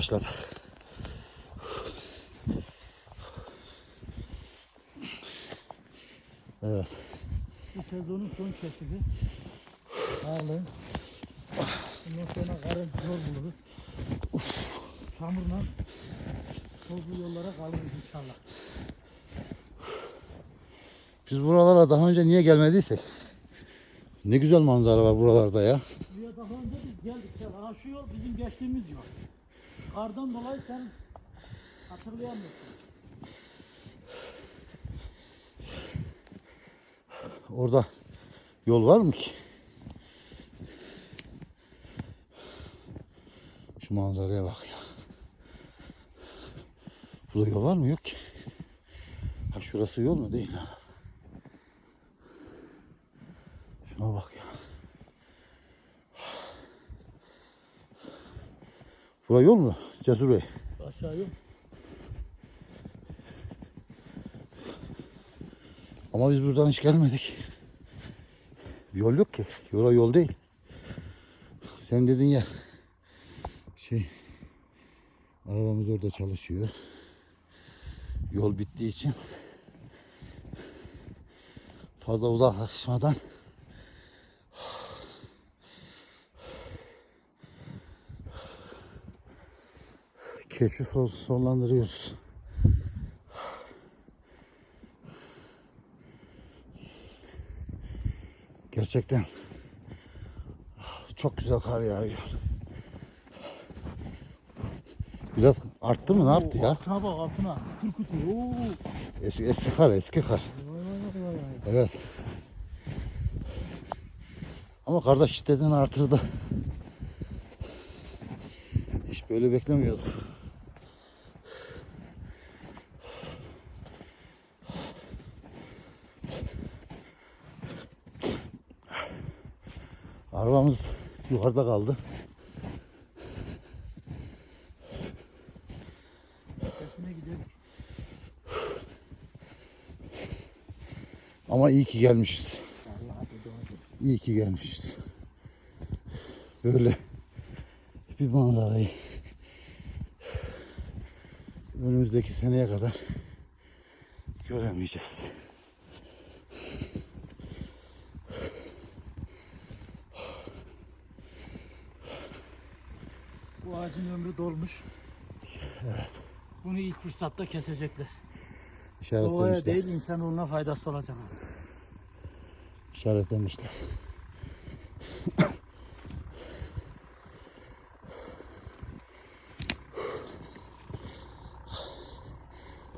Başladı. Evet. Bu sezonun son keşifi. Ağlı. Ondan sonra karın zor buluruz. Çamurla tozlu yollara kalırız inşallah. Biz buralara daha önce niye gelmediysek? Ne güzel manzara var buralarda ya. Buraya daha önce biz geldik. Aha şu yol bizim geçtiğimiz yol. Kardan dolayı sen hatırlayamıyorsun. Orada yol var mı ki? Şu manzaraya bak ya. Burada yol var mı? Yok ki. Ha şurası yol mu? Değil. Şuna bak ya. Bura yol mu? Cesur Bey. Aşağı yol. Ama biz buradan hiç gelmedik. Yol yok ki. Yola yol değil. Sen dediğin yer. Şey. Arabamız orada çalışıyor. Yol bittiği için fazla uzaklaşmadan keşfi son- sonlandırıyoruz. Gerçekten çok güzel kar yağıyor. Biraz arttı mı ne yaptı Oo, ya? Altına bak altına. Oo. Eski, eski kar eski kar. Vay vay vay vay. Evet. Ama kardeş şiddetini artırdı. Hiç böyle beklemiyorduk. Arabamız yukarıda kaldı. Ama iyi ki gelmişiz. İyi ki gelmişiz. Böyle bir manzarayı önümüzdeki seneye kadar göremeyeceğiz. Bu ağacın ömrü dolmuş. Evet. Bunu ilk fırsatta kesecekler. Doğaya İşaretlemişler. değil insanoğluna faydası olacak. İşaretlemişler.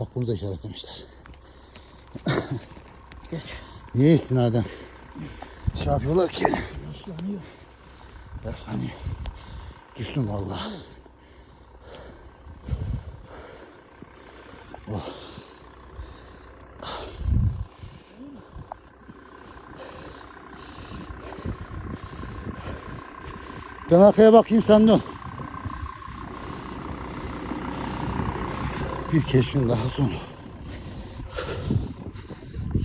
Bak bunu da işaretlemişler. Geç. Niye istinaden şey yapıyorlar ki? Yaşlanıyor. Yaşlanıyor. Düştüm vallahi. Oh. Ben arkaya bakayım sen dön. Bir keşfin daha sonu.